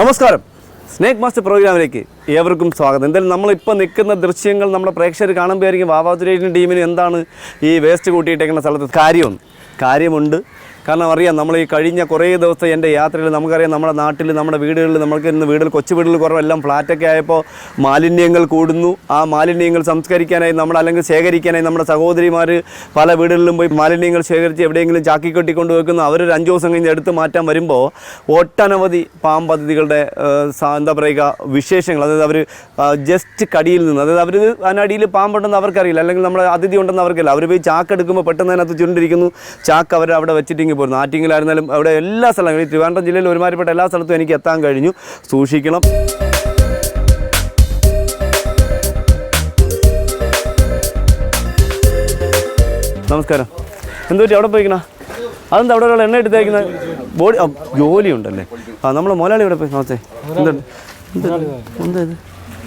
നമസ്കാരം. Snake master പ്രോഗ്രാമിലേക്ക് ഏവർക്കും സ്വാഗതം. എന്തായാലും നമ്മളിപ്പോൾ നിൽക്കുന്ന ദൃശ്യങ്ങൾ നമ്മുടെ പ്രേക്ഷകർ കാണുമ്പോഴായിരിക്കും വാവാതുരേഷൻ ടീമിന് എന്താണ് ഈ വേസ്റ്റ് കൂട്ടിയിട്ടേക്കുന്ന സ്ഥലത്ത് കാര്യമുണ്ട് കാര്യമുണ്ട്. കാരണം അറിയാം നമ്മൾ ഈ കഴിഞ്ഞ കുറേ ദിവസത്തെ എന്റെ യാത്രയിൽ നമുക്കറിയാം നമ്മുടെ നാട്ടിൽ നമ്മുടെ വീടുകളിൽ നമുക്ക് ഇന്ന് വീടുകൾ കൊച്ചു വീടുകൾ കുറവെല്ലാം ഫ്ലാറ്റൊക്കെ ആയപ്പോൾ മാലിന്യങ്ങൾ കൂടുന്നു. ആ മാലിന്യങ്ങൾ സംസ്കരിക്കാനായി നമ്മൾ അല്ലെങ്കിൽ ശേഖരിക്കാനായി നമ്മുടെ സഹോദരിമാർ പല വീടുകളിലും പോയി മാലിന്യങ്ങൾ ശേഖരിച്ച് എവിടെയെങ്കിലും ചാക്കി കെട്ടിക്കൊണ്ട് വെക്കുന്നു. അവരൊരു അഞ്ച് ദിവസം കഴിഞ്ഞ് എടുത്ത് മാറ്റാൻ വരുമ്പോൾ ഒട്ടനവധി പാമ്പ് പദ്ധതികളുടെ എന്താ പറയുക വിശേഷങ്ങൾ. അതായത് അവർ ജസ്റ്റ് കടിയിൽ നിന്ന് അതായത് അവർ അതിനടിയിൽ പാമ്പുണ്ടെന്ന് അവർക്കറിയില്ല. അല്ലെങ്കിൽ നമ്മുടെ അതിഥി ഉണ്ടെന്ന് അവർക്കറിയില്ല. അവർ പോയി ചാക്ക് എടുക്കുമ്പോൾ പെട്ടെന്ന് അതിനകത്ത് ചുരുണ്ടിരിക്കുന്നു ചാക്ക് അവർ അവിടെ വെച്ചിട്ടിങ്ങി പോരുന്നു. ആറ്റിങ്ങിലായിരുന്നാലും അവിടെ എല്ലാ സ്ഥലങ്ങളും ഈ ട്രിവാൻഡ്രം ജില്ലയിൽ ഒരുമാതിരിപ്പെട്ട എല്ലാ സ്ഥലത്തും എനിക്ക് എത്താൻ കഴിഞ്ഞു. സൂക്ഷിക്കണം. നമസ്കാരം. എന്തു പറ്റി? അവിടെ പോയിക്കണ? അതെന്താ അവിടെ ഒരാൾ എണ്ണ എടുത്തേക്കുന്ന ബോഡി ജോലിയുണ്ടല്ലേ? ആ നമ്മളെ മോലാളി ഇവിടെ പോയി. നമസ്തേ. എന്താ എന്താ എന്താ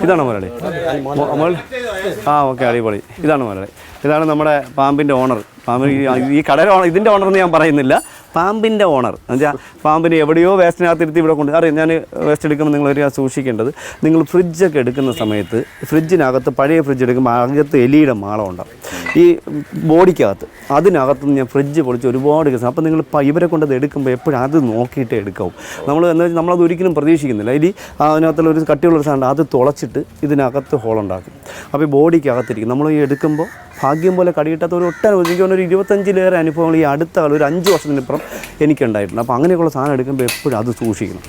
ഇതാണോ മുരളി ആ ഓക്കെ അടിപൊളി. ഇതാണ് മുരളി ഇതാണ് നമ്മുടെ പാമ്പിന്റെ ഓണർ പാമ്പിന് ഈ- കടയുടെ ഇതിന്റെ ഓണർ എന്ന് ഞാൻ പറയുന്നില്ല. പാമ്പിന്റെ ഓണർ. എന്നുവെച്ചാൽ പാമ്പിന് എവിടെയോ വേസ്റ്റിനകത്തിരുത്തി ഇവിടെ കൊണ്ട് അറിയാം. ഞാൻ വേസ്റ്റ് എടുക്കുമ്പോൾ നിങ്ങൾ ഒരു സൂക്ഷിക്കേണ്ടത് നിങ്ങൾ ഫ്രിഡ്ജൊക്കെ എടുക്കുന്ന സമയത്ത് ഫ്രിഡ്ജിനകത്ത് പഴയ ഫ്രിഡ്ജ് എടുക്കുമ്പോൾ അകത്ത് എലിയുടെ മാളം ഉണ്ടാവും. ഈ ബോഡിക്കകത്ത് അതിനകത്ത് ഞാൻ ഫ്രിഡ്ജ് പൊളിച്ച് ഒരുപാട് കേസ് അപ്പോൾ നിങ്ങൾ ഇവരെ കൊണ്ട് അത് എടുക്കുമ്പോൾ എപ്പോഴും അത് നോക്കിയിട്ടേ എടുക്കാവും. നമ്മൾ എന്താ വെച്ചാൽ നമ്മളത് ഒരിക്കലും പ്രതീക്ഷിക്കുന്നില്ല. ഇനി അതിനകത്തുള്ള ഒരു കട്ടിയുള്ള സാധനം അത് തുളച്ചിട്ട് ഇതിനകത്ത് ഹോളുണ്ടാക്കും. അപ്പോൾ ഈ ബോഡിക്കകത്തിരിക്കും. നമ്മൾ ഈ എടുക്കുമ്പോൾ ഭാഗ്യം പോലെ കടിയിട്ടാത്ത ഒരു ഒട്ടനവധി എനിക്ക് ഒരു ഇരുപത്തഞ്ചിലേറെ അനുഭവങ്ങൾ ഈ അടുത്ത കാലം ഒരു അഞ്ച് വർഷത്തിനിപ്പുറം എനിക്കുണ്ടായിട്ടുണ്ട്. അപ്പോൾ അങ്ങനെയൊക്കെയുള്ള സാധനം എടുക്കുമ്പോൾ എപ്പോഴും അത് സൂക്ഷിക്കണം.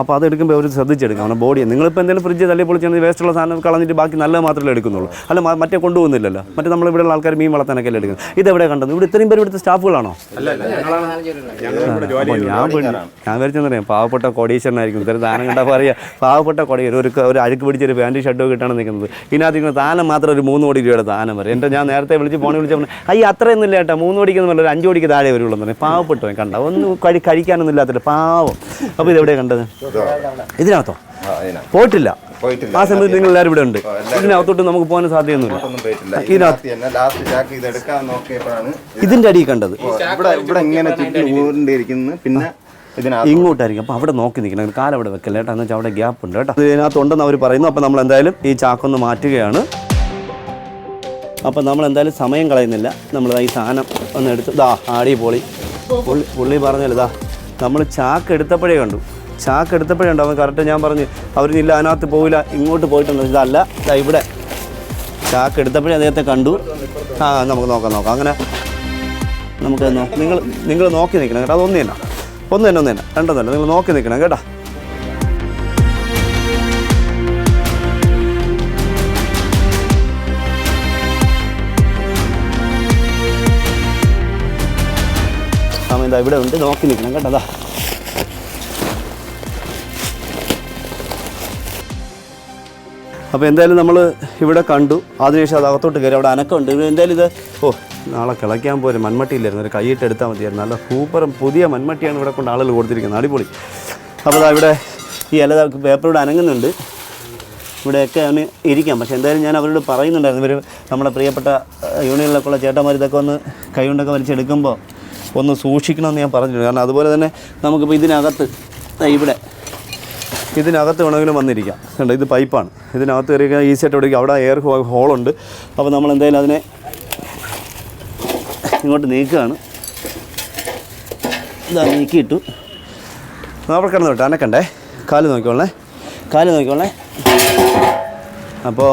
അപ്പോൾ അത് എടുക്കുമ്പോൾ അവർ ശ്രദ്ധിച്ചെടുക്കണം അവരുടെ ബോഡി നിങ്ങളിപ്പോൾ എന്തെങ്കിലും ഫ്രിഡ്ജ് തല്ലി പൊളിച്ചാൽ വേസ്റ്റുള്ള സാധനം കളഞ്ഞിട്ട് ബാക്കി നല്ലത് മാത്രമേ എടുക്കുന്നുള്ളൂ. അല്ല മറ്റേ കൊണ്ടുപോകുന്നില്ലല്ലോ. മറ്റേ നമ്മൾ ഇവിടെ ഉള്ള ആൾക്കാർ മീൻ വളർത്താനൊക്കെ അല്ലേ എടുക്കുന്നത് ഇതെവിടെ കണ്ടത്? ഇവിടെ ഇത്രയും പേര് ഇവിടുത്തെ സ്റ്റാഫുകളാണോ? അപ്പോൾ ഞാൻ ഞാൻ വിളിച്ചെന്നറിയാം പാവപ്പെട്ട കൊടീശ്വരനായിരിക്കും. ഇത്ര താനം കണ്ടപ്പോൾ അറിയാം പാവപ്പെട്ട കൊടിയർ ഒരു ഒരു അഴുക്ക് പിടിച്ചൊരു പാന്റ് ഷർട്ടോ കിട്ടാണ് നിൽക്കുന്നത്. ഇതിനകത്ത് ദാനം മാത്രം ഒരു മൂന്ന് കോടി രൂപയുടെ താനം വരും. എന്റെ ഞാൻ നേരത്തെ വിളിച്ച് ഫോണിൽ വിളിച്ചപ്പോൾ അയ്യ അത്രയൊന്നും ഇല്ല കേട്ടോ മൂന്ന് കോടിക്ക് അല്ല ഒരു അഞ്ച് കോടിക്ക് താഴെ വരുള്ളൂ എന്ന് പറഞ്ഞു. പാവപ്പെട്ടവൻ കണ്ട ഒന്നും കഴി കഴിക്കാനൊന്നും ഇല്ലാത്തില്ല പാവം. അപ്പോൾ ഇതെവിടെയാണ് കണ്ടത്? ഇതിനകത്തോ? പോയിട്ടില്ല. പോയിട്ടില്ല. ആ സമയത്ത് നിങ്ങൾ എല്ലാവരും ഇവിടെ ഉണ്ട്. ഇതിനകത്തോട്ട് നമുക്ക് പോകാൻ സാധ്യതയൊന്നുമില്ല. ഇതിന്റെ ഇതിനകത്ത് അടിയിൽ കണ്ടത്. ഇവിടെ ഇങ്ങനെ പിന്നെ ഇങ്ങോട്ടായിരിക്കും. അപ്പോൾ അവിടെ നോക്കി നിൽക്കണം. കാലം അവിടെ വെക്കല്ലേ കേട്ടോ? എന്ന് വെച്ചാൽ അവിടെ ഗ്യാപ്പ് ഉണ്ട് കേട്ടോ. ഇതിനകത്തുണ്ടെന്ന് അവർ പറയുന്നു. അപ്പോൾ നമ്മൾ എന്തായാലും ഈ ചാക്കൊന്ന് മാറ്റുകയാണ്. അപ്പോൾ നമ്മൾ എന്തായാലും സമയം കളയുന്നില്ല. നമ്മൾ ഈ സാധനം ഒന്ന് എടുത്ത് ദാ ആടി പൊളി. പുള്ളി പുള്ളി പറഞ്ഞല്ലോ ദാ. നമ്മൾ ചാക്ക് എടുത്തപ്പോഴേ കണ്ടു. ചാക്ക് എടുത്തപ്പോഴുണ്ട് അവൻ കറക്റ്റ് ഞാൻ പറഞ്ഞു അവർ ഇല്ല അതിനകത്ത് പോവില്ല ഇങ്ങോട്ട് പോയിട്ടുണ്ട് ഇതല്ല ഇതാ ഇവിടെ. ചാക്ക് എടുത്തപ്പോഴേ അദ്ദേഹത്തെ കണ്ടു. ആ നമുക്ക് നോക്കാം നോക്കാം. അങ്ങനെ നമുക്ക് നിങ്ങൾ നിങ്ങൾ നോക്കി നിൽക്കണം കേട്ടോ. അതൊന്നു തന്നെ ഒന്ന് തന്നെ ഒന്ന് തന്നെ നിങ്ങൾ നോക്കി നിൽക്കണം കേട്ടോ. സമയം ഇവിടെ ഉണ്ട്. നോക്കി നിൽക്കണം കേട്ടോ അതാ അപ്പോൾ എന്തായാലും നമ്മൾ ഇവിടെ കണ്ടു. അതിനുശേഷം അത് അകത്തോട്ട് കയറി അവിടെ അനക്കമുണ്ട്. എന്തായാലും ഇത് ഓ നാളെ കിളയ്ക്കാൻ പോലും മൺമട്ടിയില്ലായിരുന്നു. ഒരു കൈയിട്ട് എടുത്താൽ മതിയായിരുന്നു. നല്ല സൂപ്പറും പുതിയ മൺമട്ടിയാണ് ഇവിടെ കൊണ്ട് ആളുകൾ കൊടുത്തിരിക്കുന്നത്. അടിപൊളി. അപ്പോൾ ഇതാ ഇവിടെ ഈ ഇല പേപ്പർ ഇവിടെ അനങ്ങുന്നുണ്ട്. ഇവിടെയൊക്കെ അവന് ഇരിക്കാം. പക്ഷേ എന്തായാലും ഞാൻ അവരോട് പറയുന്നുണ്ടായിരുന്നു. ഇവർ നമ്മുടെ പ്രിയപ്പെട്ട യൂണിയനിലൊക്കെ യൂണിയനിലൊക്കെയുള്ള ചേട്ടന്മാർ ഇതൊക്കെ ഒന്ന് കൈകൊണ്ടൊക്കെ വലിച്ചെടുക്കുമ്പോൾ ഒന്ന് സൂക്ഷിക്കണമെന്ന് ഞാൻ പറഞ്ഞിട്ടുണ്ട്. കാരണം അതുപോലെ തന്നെ നമുക്കിപ്പോൾ ഇതിനകത്ത് ഇവിടെ ഇതിനകത്ത് വേണമെങ്കിലും വന്നിരിക്കാം. കണ്ടോ ഇത് പൈപ്പാണ്. ഇതിനകത്ത് കയറിയൊക്കെ ഈസി ആയിട്ട് ഓടിക്കുക അവിടെ എയർ ഹോളുണ്ട്. അപ്പോൾ നമ്മൾ എന്തായാലും അതിനെ ഇങ്ങോട്ട് നീക്കുകയാണ്. ഇതാ നീക്കിയിട്ടു. അവിടെ കിടന്നു കേട്ടോ അനക്കണ്ടേ? കാൽ നോക്കിക്കോളേ കാൽ നോക്കിക്കോളേ അപ്പോൾ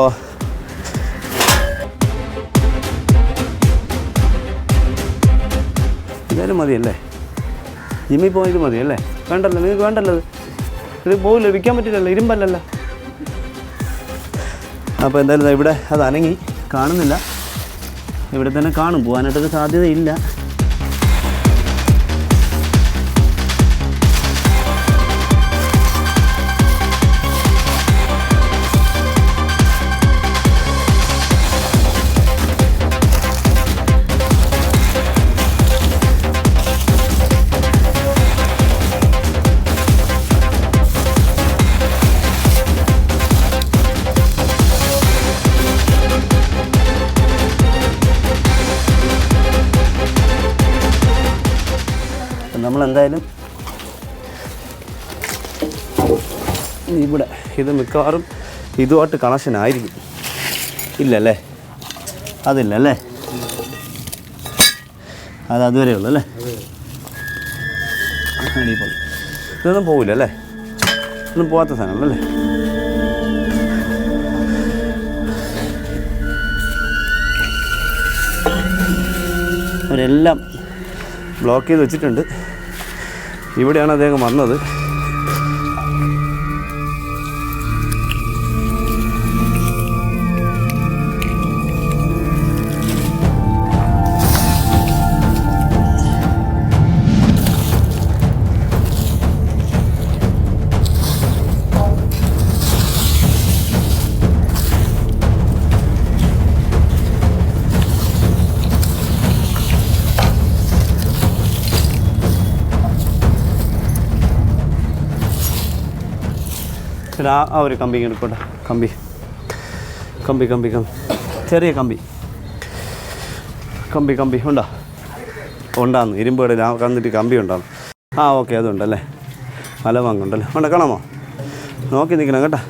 ഇതായാലും മതിയല്ലേ? ജിമ്മിൽ പോയത് മതിയല്ലേ? വേണ്ടല്ലോ നിങ്ങൾക്ക് വേണ്ടല്ലോ ഇത് പോകില്ല വിൽക്കാൻ പറ്റില്ലല്ലോ ഇരുമ്പല്ലല്ലോ. അപ്പോൾ എന്തായാലും ഇവിടെ അത് അനങ്ങി. കാണുന്നില്ല. ഇവിടെ തന്നെ കാണും. പോകാനായിട്ടൊരു സാധ്യതയില്ല. നമ്മൾ എന്തായാലും ഇവിടെ ഇത് മിക്കവാറും ഇതുമായിട്ട് കണക്ഷൻ ആയിരിക്കും. ഇല്ലല്ലേ? അതില്ലല്ലേ? അത് അതുവരെ ഉള്ളു അല്ലേ? ഇതൊന്നും പോവില്ല അല്ലേ ഒന്നും പോകാത്ത സാധനമല്ലേ? അവരെല്ലാം ബ്ലോക്ക് ചെയ്ത് വെച്ചിട്ടുണ്ട്. ഇവിടെയാണ് അദ്ദേഹം വന്നത്. ശരി, ആ ഒരു കമ്പി എടുക്കട്ടെ കമ്പി. കമ്പി കമ്പി കമ്പി. ചെറിയ കമ്പി. കമ്പി കമ്പി. ഉണ്ടോ? ഉണ്ടാന്ന്. ഇരുമ്പ് കടയിൽ ആ കന്നിട്ട് കമ്പി ഉണ്ടാന്ന്. ആ ഓക്കെ അതുണ്ടല്ലേ? മലവാങ്ങുണ്ടല്ലേ ഉണ്ട്? കാണാമോ? നോക്കി നിൽക്കണം കേട്ടോ.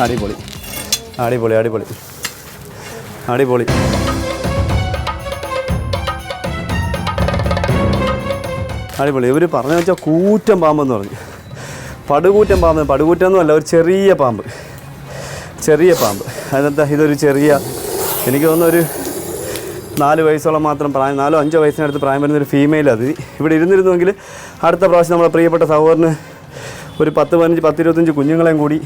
അടിപൊളി. അടിപൊളി അടിപൊളി. അടിപൊളി. അടിപൊളി. ഇവർ പറഞ്ഞു വെച്ചാൽ കൂറ്റൻ പാമ്പെന്ന് പറഞ്ഞു. പടുകൂറ്റൻ പാമ്പ് പടുകൂറ്റൊന്നും അല്ല ഒരു ചെറിയ പാമ്പ്. ചെറിയ പാമ്പ്. അതിനകത്ത് ഇതൊരു ചെറിയ എനിക്ക് തോന്നുന്നു ഒരു നാല് വയസ്സോളം മാത്രം പ്രായം നാലോ അഞ്ചോ വയസ്സിനടുത്ത് പ്രായം വരുന്ന ഒരു ഫീമെയിൽ അത്. ഇവിടെ ഇരുന്നിരുന്നുവെങ്കിൽ അടുത്ത പ്രാവശ്യം നമ്മളെ പ്രിയപ്പെട്ട സഹോദരന് ഒരു പത്ത് പതിനഞ്ച് പത്ത് ഇരുപത്തഞ്ച് കുഞ്ഞുങ്ങളെയും കൂടി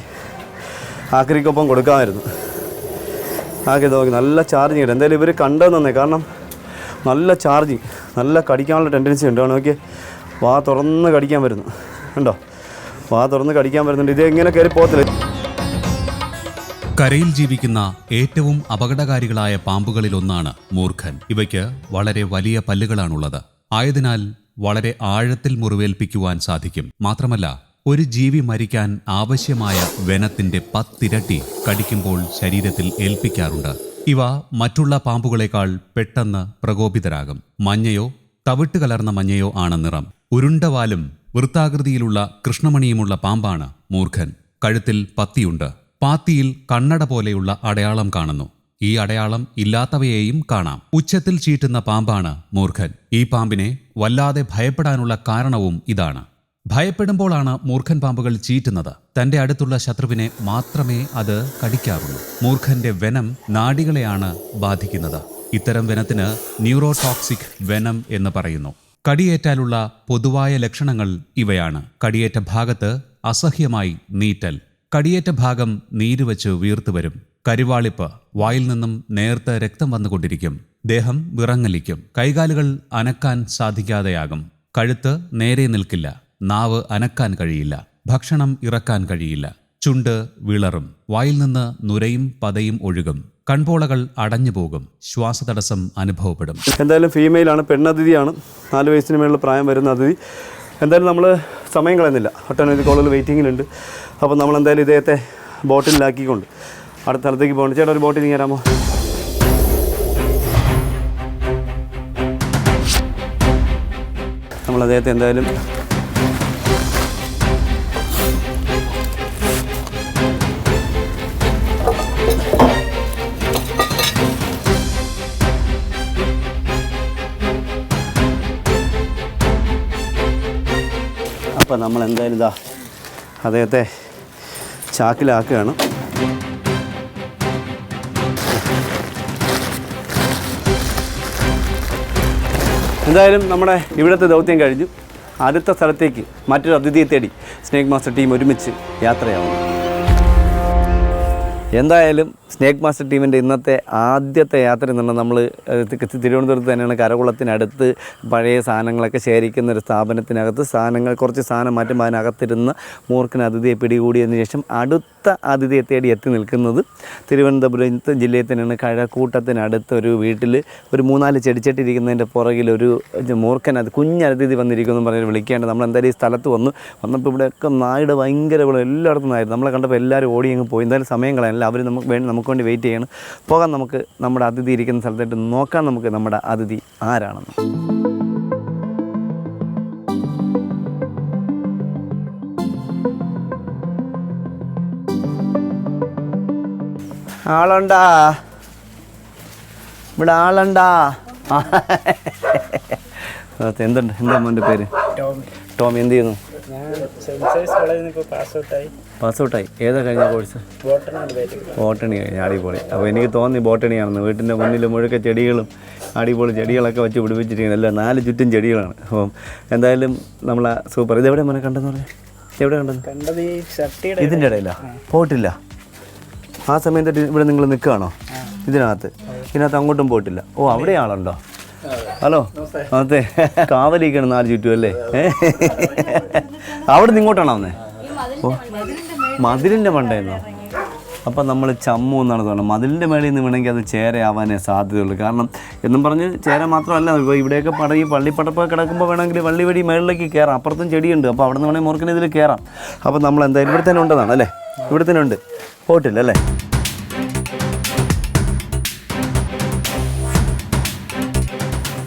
ആക്രിക്കൊപ്പം കൊടുക്കാമായിരുന്നു. ആക്കി നോക്കി നല്ല ചാർജിങ് കിട്ടും എന്തായാലും ഇവർ കണ്ടത് കാരണം നല്ല ചാർജിങ് നല്ല കടിക്കാനുള്ള ടെൻഡൻസി ഉണ്ട്. നോക്കി വാ തുറന്ന് കടിക്കാൻ വരുന്നു. ഉണ്ടോ വാ തുറന്ന് കടിക്കാൻ വരുന്നുണ്ട്. ഇത് എങ്ങനെ കയറി പോകത്തില്ല. കരയിൽ ജീവിക്കുന്ന ഏറ്റവും അപകടകാരികളായ പാമ്പുകളിലൊന്നാണ് മൂർഖൻ. ഇവയ്ക്ക് വളരെ വലിയ പല്ലുകളാണുള്ളത്. ആയതിനാൽ വളരെ ആഴത്തിൽ മുറിവേൽപ്പിക്കുവാൻ സാധിക്കും. മാത്രമല്ല ഒരു ജീവി മരിക്കാൻ ആവശ്യമായ വെനത്തിന്റെ പത്തിരട്ടി കടിക്കുമ്പോൾ ശരീരത്തിൽ ഏൽപ്പിക്കാറുണ്ട്. ഇവ മറ്റുള്ള പാമ്പുകളെക്കാൾ പെട്ടെന്ന് പ്രകോപിതരാകും. മഞ്ഞയോ തവിട്ട് കലർന്ന മഞ്ഞയോ ആണ് നിറം. ഉരുണ്ടവാലും വൃത്താകൃതിയിലുള്ള കൃഷ്ണമണിയുമുള്ള പാമ്പാണ് മൂർഖൻ. കഴുത്തിൽ പത്തിയുണ്ട്. പാത്തിയിൽ കണ്ണട പോലെയുള്ള അടയാളം കാണുന്നു. ഈ അടയാളം ഇല്ലാത്തവയെയും കാണാം. ഉച്ചത്തിൽ ചീറ്റുന്ന പാമ്പാണ് മൂർഖൻ. ഈ പാമ്പിനെ വല്ലാതെ ഭയപ്പെടാനുള്ള കാരണവും ഇതാണ്. ഭയപ്പെടുമ്പോഴാണ് മൂർഖൻ പാമ്പുകൾ ചീറ്റുന്നത്. തന്റെ അടുത്തുള്ള ശത്രുവിനെ മാത്രമേ അത് കടിക്കാറുള്ളൂ. മൂർഖന്റെ വെനം നാടികളെയാണ് ബാധിക്കുന്നത്. ഇത്തരം വെനത്തിന് ന്യൂറോടോക്സിക് വെനം എന്ന് പറയുന്നു. കടിയേറ്റാലുള്ള പൊതുവായ ലക്ഷണങ്ങൾ ഇവയാണ്. കടിയേറ്റ ഭാഗത്ത് അസഹ്യമായി നീറ്റൽ. കടിയേറ്റ ഭാഗം നീരുവച്ച് വീർത്തു വരും. കരിവാളിപ്പ് വായിൽ നിന്നും നേർത്ത് രക്തം വന്നുകൊണ്ടിരിക്കും. ദേഹം വിറങ്ങലിക്കും. കൈകാലുകൾ അനക്കാൻ സാധിക്കാതെയാകും. കഴുത്ത് നേരെ നിൽക്കില്ല. നാവ് അനക്കാൻ കഴിയില്ല. ഭക്ഷണം ഇറക്കാൻ കഴിയില്ല. ചുണ്ട് വിളറും. വായിൽ നിന്ന് നുരയും പതയും ഒഴുകും. കൺപോളകൾ അടഞ്ഞു പോകും. ശ്വാസതടസ്സം അനുഭവപ്പെടും. എന്തായാലും ഫീമെയിലാണ് പെണ്ണതിഥിയാണ്. നാല് വയസ്സിന് മേളിൽ പ്രായം വരുന്ന അതിഥി. എന്തായാലും നമ്മൾ സമയം കളയുന്നില്ല. ഒട്ടനവധി കോളുകൾ വെയിറ്റിങ്ങിലുണ്ട് അപ്പോൾ നമ്മൾ എന്തായാലും ഇദ്ദേഹത്തെ ബോട്ടിലാക്കിക്കൊണ്ട് അടുത്ത സ്ഥലത്തേക്ക് പോകണം. ചേട്ടാ ഒരു ബോട്ടിൽ തരാമോ നമ്മൾ അദ്ദേഹത്തെ എന്തായാലും അപ്പോൾ നമ്മൾ എന്തായാലും ഇതാ അദ്ദേഹത്തെ ചാക്കിലാക്കുകയാണ്. എന്തായാലും നമ്മുടെ ഇവിടുത്തെ ദൗത്യം കഴിഞ്ഞു. അടുത്ത സ്ഥലത്തേക്ക് മറ്റൊരു അതിഥിയെ തേടി സ്നേക് മാസ്റ്റർ ടീം ഒരുമിച്ച് യാത്രയാവുന്നു. എന്തായാലും സ്നേക് മാസ്റ്റർ ടീമിന്റെ ഇന്നത്തെ ആദ്യത്തെ യാത്ര എന്ന് പറഞ്ഞാൽ നമ്മൾ തിരുവനന്തപുരത്ത് തന്നെയാണ് കരകുളത്തിനടുത്ത് പഴയ സാധനങ്ങളൊക്കെ ശേഖരിക്കുന്ന ഒരു സ്ഥാപനത്തിനകത്ത് സാധനങ്ങൾ കുറച്ച് സാധനം മാറ്റുമ്പോൾ അതിനകത്തിരുന്ന മൂർഖന് അതിഥിയെ പിടികൂടിയതിന് ശേഷം അടുത്ത അതിഥിയെ തേടി എത്തി നിൽക്കുന്നത് തിരുവനന്തപുരം ജില്ലയിൽ തന്നെയാണ്. കഴക്കൂട്ടത്തിനടുത്ത് ഒരു വീട്ടിൽ ഒരു മൂന്നാൽ ചെടിച്ചട്ടിരിക്കുന്നതിന്റെ പുറകിൽ ഒരു മൂർഖൻ അത് കുഞ്ഞതിഥി വന്നിരിക്കുന്നു എന്ന് പറഞ്ഞ് വിളിക്കേണ്ടത്. നമ്മൾ എന്തായാലും ഈ സ്ഥലത്ത് വന്നു. വന്നപ്പോൾ ഇവിടെയൊക്കെ നായുടെ ഭയങ്കര ഇവിടെ എല്ലായിടത്തും നായിരുന്നു നമ്മളെ കണ്ടപ്പോൾ എല്ലാവരും ഓടി പോയി. എന്തായാലും സമയം കളയാനില്ല അവർ നമുക്ക് വേണ്ടി നമുക്ക് വേണ്ടി വെയിറ്റ് ചെയ്യണം. പോകാൻ നമുക്ക് നമ്മുടെ അതിഥി ഇരിക്കുന്ന സ്ഥലത്തായിട്ട് നോക്കാൻ നമുക്ക് നമ്മുടെ അതിഥി ആരാണെന്ന്. ആളുണ്ടാ? ഇവിടെ ആളുണ്ടാ. എന്തുണ്ട്? എന്താ മോന്റെ പേര്? ടോമി. ടോമി എന്ത് ചെയ്യുന്നു? ഞാൻ സെൻസേഴ്സ് കോളേജിൽ നിന്ന് ഇപ്പോൾ പാസ് ഔട്ടായി പാസ് ഔട്ടായി ഏതാ കഴിഞ്ഞ കോഴ്സ് ബോട്ടണി കഴിഞ്ഞ അടിപൊളി. അപ്പോൾ എനിക്ക് തോന്നി ബോട്ടണിയാണെന്ന് വീട്ടിന്റെ മുന്നിൽ മുഴുക്ക ചെടികളും അടിപൊളി ചെടികളൊക്കെ വെച്ച് പിടിപ്പിച്ചിരിക്കുന്നത് എല്ലാം നാല് ചുറ്റും ചെടികളാണ്. അപ്പം എന്തായാലും നമ്മൾ സൂപ്പർ ഇതെവിടെ മോനെ കണ്ടെന്ന് പറഞ്ഞു? എവിടെ കണ്ടെന്ന് കണ്ടത് ഇതിന്റെ ഇടയിലാ? പോയിട്ടില്ല. ആ സമയത്ത് ഇവിടെ നിങ്ങൾ നിൽക്കുകയാണോ? ഇതിനകത്ത്. ഇതിനകത്ത് അങ്ങോട്ടും പോയിട്ടില്ല. ഓ അവിടെ ആളുണ്ടോ? ഹലോ? അതെ. കാവലിരിക്കണം നാല് ചുറ്റും അല്ലേ? ഏ? അവിടെ നിന്ന് ഇങ്ങോട്ടാണോ വന്നേ? ഓ. മതിലിന്റെ മണ്ടയെന്നോ അപ്പം നമ്മൾ ചമ്മു എന്നാണ് തോന്നുന്നത്. മതിലിന്റെ മേളിൽ നിന്ന് വേണമെങ്കിൽ അത് ചേരയാവാനേ സാധ്യതയുള്ളൂ. കാരണം എന്നും പറഞ്ഞ് ചേര മാത്രമല്ല ഇപ്പോൾ ഇവിടെയൊക്കെ പട പള്ളിപ്പടപ്പൊക്കെ കിടക്കുമ്പോൾ വേണമെങ്കിൽ വള്ളി വഴി മേളിലേക്ക് കയറാം അപ്പുറത്തും ചെടിയുണ്ട്. അപ്പോൾ അവിടെ നിന്ന് വേണമെങ്കിൽ മുറുക്കിന് ഇതിൽ കയറാം അപ്പോൾ നമ്മൾ എന്തായാലും ഇവിടെ തന്നെ ഉണ്ടെന്നാണ് അല്ലേ? ഇവിടെ തന്നെ ഉണ്ട്. പോയിട്ടില്ല അല്ലേ?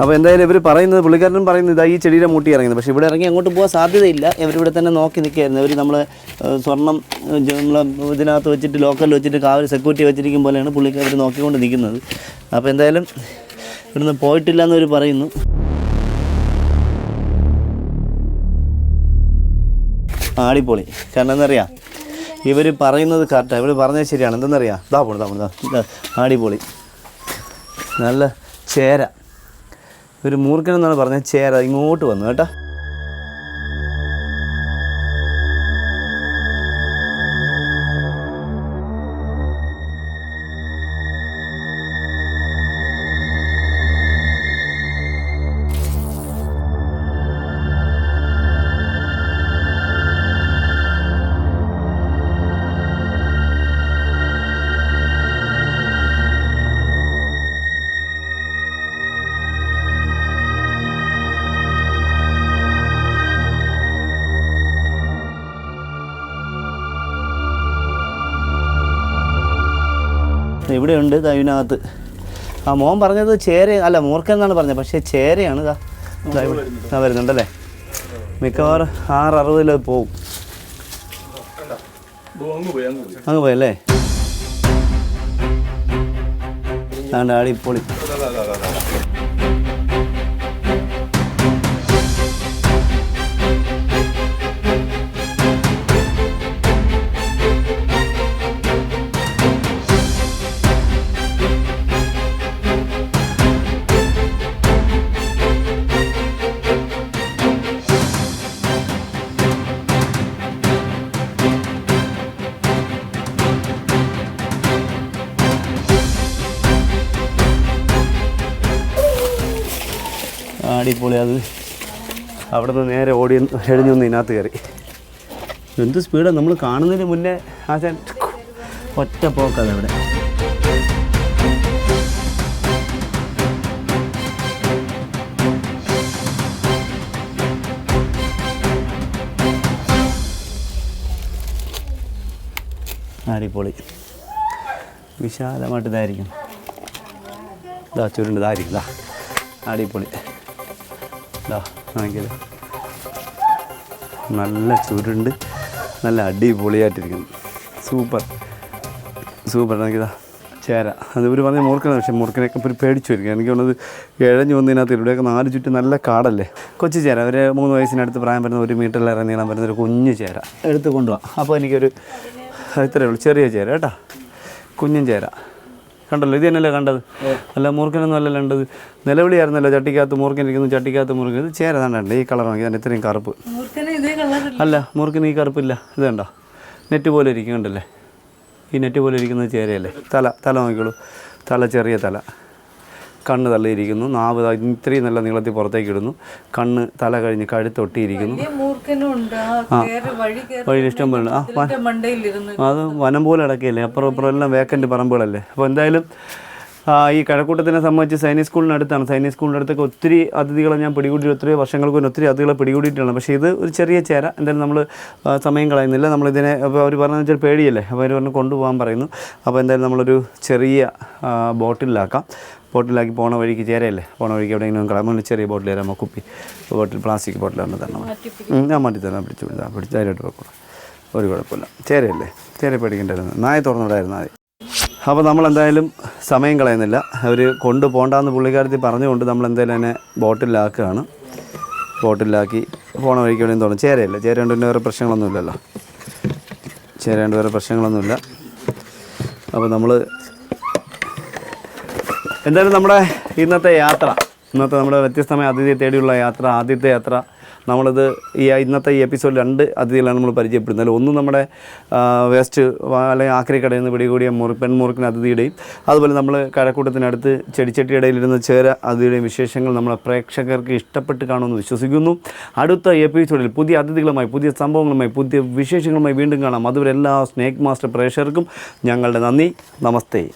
അപ്പോൾ എന്തായാലും ഇവർ പറയുന്നത് പുള്ളിക്കാരനും പറയുന്നത് ഇതാ ഈ ചെടിയുടെ മൂട്ടി ഇറങ്ങുന്നത് പക്ഷേ ഇവിടെ ഇറങ്ങി അങ്ങോട്ട് പോകാൻ സാധ്യതയില്ല. ഇവരിവിടെ തന്നെ നോക്കി നിൽക്കുകയായിരുന്നു. ഇവർ നമ്മൾ സ്വർണം നമ്മൾ ഇതിനകത്ത് വെച്ചിട്ട് ലോക്കലിൽ വെച്ചിട്ട് കാവൽ സെക്യൂരിറ്റി വെച്ചിരിക്കും പോലെയാണ് പുള്ളിക്കാർ നോക്കിക്കൊണ്ട് നിൽക്കുന്നത്. അപ്പോൾ എന്തായാലും ഇവിടുന്ന് പോയിട്ടില്ല എന്നവർ പറയുന്നു. ആടിപ്പൊളി. കാരണം എന്നറിയാം ഇവർ പറയുന്നത് കറക്റ്റാണ് ഇവർ പറഞ്ഞത് ശരിയാണ്. എന്തെന്നറിയാം? ഇതാ പോണു താ പോണു, ആടിപ്പൊളി. നല്ല ചേര. ഒരു മൂർഖനെന്നാണ് പറഞ്ഞാൽ ചേര ഇങ്ങോട്ട് വന്നു കേട്ടോ. ഇവിടെയുണ്ട് ദാ ഇതിനകത്ത്. ആ മോൻ പറഞ്ഞത് ചേര അല്ല മൂർക്ക എന്നാണ് പറഞ്ഞത്. പക്ഷേ ചേരയാണ് ആ വരുന്നുണ്ടല്ലേ? മിക്കവാറും ആറ് അറുപതിൽ പോവും. അങ്ങ് പോയല്ലേ ആണ്ട് ആടിപ്പൊളി അടിപൊളി അത്. അവിടെ നിന്ന് നേരെ ഓടി എഴുതി ഒന്ന് ഇതിനകത്ത് കയറി. എന്ത് സ്പീഡാണ് നമ്മൾ കാണുന്നതിന് മുന്നേ ആശാൻ ഒറ്റ പോക്കത് അവിടെ അടിപൊളി. വിശാലമായിട്ട് ഇതായിരിക്കും ഇതാ ചുരുണ്ട് ഇതായിരിക്കും ഇതാ അടിപൊളി. നോക്കിയത് നല്ല ചുരുണ്ട്. നല്ല അടിപൊളിയായിട്ടിരിക്കുന്നു. സൂപ്പർ. സൂപ്പർ. എനിക്കിതാ ചേര. അത് ഇവർ പറഞ്ഞ മൂർക്കനാണ് പക്ഷേ മൂർക്കനെയൊക്കെ ഒരു പേടിച്ചു വരിക എനിക്ക് തോന്നുന്നത് ഇഴഞ്ഞു വന്നതിനകത്ത് ഇവിടെയൊക്കെ നാല് ചുറ്റും നല്ല കാടല്ലേ? കൊച്ചു ചേര ഒരു മൂന്ന് വയസ്സിനടുത്ത് പ്രായം വരുന്ന ഒരു മീറ്ററിലേറെ നീളം വരുന്ന ഒരു കുഞ്ഞു ചേര. എടുത്ത് കൊണ്ടുപോകാം അപ്പോൾ എനിക്കൊരു ഇത്രയേ ഉള്ളൂ. ചെറിയ ചേര കേട്ടോ. കുഞ്ഞും ചേര. കണ്ടല്ലോ ഇത് തന്നെയല്ലേ കണ്ടത്? അല്ല മൂർഖനൊന്നും അല്ലല്ലോ കണ്ടത്. നിലവിളിയായിരുന്നല്ലോ ചട്ടിക്കകത്ത് മൂർഖനിരിക്കുന്നു ചട്ടിക്കകത്ത് മൂർഖൻ ഇത് ചേര കണ്ടേ ഈ കളർ നോക്കി തന്നെ ഇത്രയും കറുപ്പ്. അല്ല മൂർഖന് ഈ കറുപ്പില്ല ഇത് കണ്ടോ? നെറ്റ് പോലെ ഇരിക്കും കണ്ടല്ലേ ഈ നെറ്റ് പോലെ ഇരിക്കുന്നത് ചേരയല്ലേ? തല തല നോക്കിക്കോളൂ. തല ചെറിയ തല. കണ്ണ് തള്ളിയിരിക്കുന്നു നാവ് ഇത്രയും നല്ല നീളത്തിൽ പുറത്തേക്ക് ഇടുന്നു. കണ്ണ് തല കഴിഞ്ഞ് കഴുത്തൊട്ടിയിരിക്കുന്നു വലിയ മൂർഖനും ഉണ്ട് ആ കേറി വഴി കേറി വഴി ഇഷ്ടം പോലെ. ആ വ- ഇതിന്റെ മണ്ടയിലിരുന്ന് അത് വനം പോലെ അടക്കിയല്ലേ അപ്പുറം അപ്പുറം എല്ലാം വേക്കന്റ് പറമ്പുകളല്ലേ? അപ്പോൾ എന്തായാലും ഈ കഴക്കൂട്ടത്തിനെ സംബന്ധിച്ച് സൈനിക് സ്കൂളിനടുത്താണ് സൈനിക് സ്കൂളിനടുത്തൊക്കെ ഒത്തിരി അതിഥികളെ ഞാൻ പിടികൂടി ഒത്തിരി വർഷങ്ങൾക്ക് മുന്നേ ഒത്തിരി അതിഥികളെ പിടികൂടിയിട്ടാണ്. പക്ഷേ ഇത് ഒരു ചെറിയ ചേര. എന്തായാലും നമ്മൾ സമയം കളയുന്നില്ല. നമ്മളിതിനെ അപ്പോൾ അവർ പറഞ്ഞതെന്ന് വെച്ചാൽ പേടിയല്ലേ? അപ്പോൾ അവർ പറഞ്ഞ് കൊണ്ടുപോകാൻ പറയുന്നു. അപ്പോൾ എന്തായാലും നമ്മളൊരു ചെറിയ ബോട്ടിലാക്കാം. ബോട്ടിലാക്കി പോണ വഴിക്ക് ചേരയല്ലേ? പോണ വഴിക്ക് എവിടെയെങ്കിലും കളയാൻ ചെറിയ ബോട്ടിൽ തരാമോ കുപ്പി ബോട്ടിൽ പ്ലാസ്റ്റിക് ബോട്ടിലാണ് തരണം ഞാൻ മാറ്റി തരാം പിടിച്ചു പിടിച്ചാൽ പിടിച്ച് അതിലോട്ട് വെക്കണം ഒരു കുഴപ്പമില്ല. ചേരയല്ലേ? ചേര പേടിക്കേണ്ടായിരുന്നു നായ തുറന്നുവിടായിരുന്നു ആദ്യം. അപ്പോൾ നമ്മൾ എന്തായാലും സമയം കളയുന്നില്ല. അവർ കൊണ്ടുപോകണ്ടെന്ന് പുള്ളിക്കാരത്തിൽ പറഞ്ഞുകൊണ്ട് നമ്മൾ എന്തായാലും അതിനെ ബോട്ടിലാക്കുകയാണ്. ബോട്ടിലാക്കി പോണ വഴിക്ക് എവിടെയും തോന്നും ചേരയല്ലേ? ചേര കൊണ്ട് വേറെ പ്രശ്നങ്ങളൊന്നുമില്ലല്ലോ. ചേരേണ്ട വേറെ പ്രശ്നങ്ങളൊന്നുമില്ല. അപ്പോൾ നമ്മൾ എന്തായാലും നമ്മുടെ ഇന്നത്തെ യാത്ര ഇന്നത്തെ നമ്മുടെ വ്യത്യസ്തമായ അതിഥിയെ തേടിയുള്ള യാത്ര ആദ്യത്തെ യാത്ര നമ്മളിത് ഈ ഇന്നത്തെ ഈ എപ്പിസോഡ് രണ്ട് അതിഥികളാണ് നമ്മൾ പരിചയപ്പെടുന്നത്. ഒന്ന് നമ്മുടെ വെസ്റ്റ് അല്ലെങ്കിൽ ആക്രിക്കടയിൽ നിന്ന് പിടികൂടിയ മുറി പെൺമുറുക്കിന് അതിഥിയുടെയും അതുപോലെ നമ്മൾ കഴക്കൂട്ടത്തിനടുത്ത് ചെടിച്ചട്ടിയിടയിലിരുന്ന ചേര അതിഥിയുടെയും വിശേഷങ്ങൾ നമ്മളെ പ്രേക്ഷകർക്ക് ഇഷ്ടപ്പെട്ട് കാണുമെന്ന് വിശ്വസിക്കുന്നു. അടുത്ത എപ്പിസോഡിൽ പുതിയ അതിഥികളുമായി പുതിയ സംഭവങ്ങളുമായി പുതിയ വിശേഷങ്ങളുമായി വീണ്ടും കാണാം. അതുവരെ എല്ലാ സ്നേക്ക് മാസ്റ്റർ പ്രേക്ഷകർക്കും ഞങ്ങളുടെ നന്ദി. നമസ്തേ.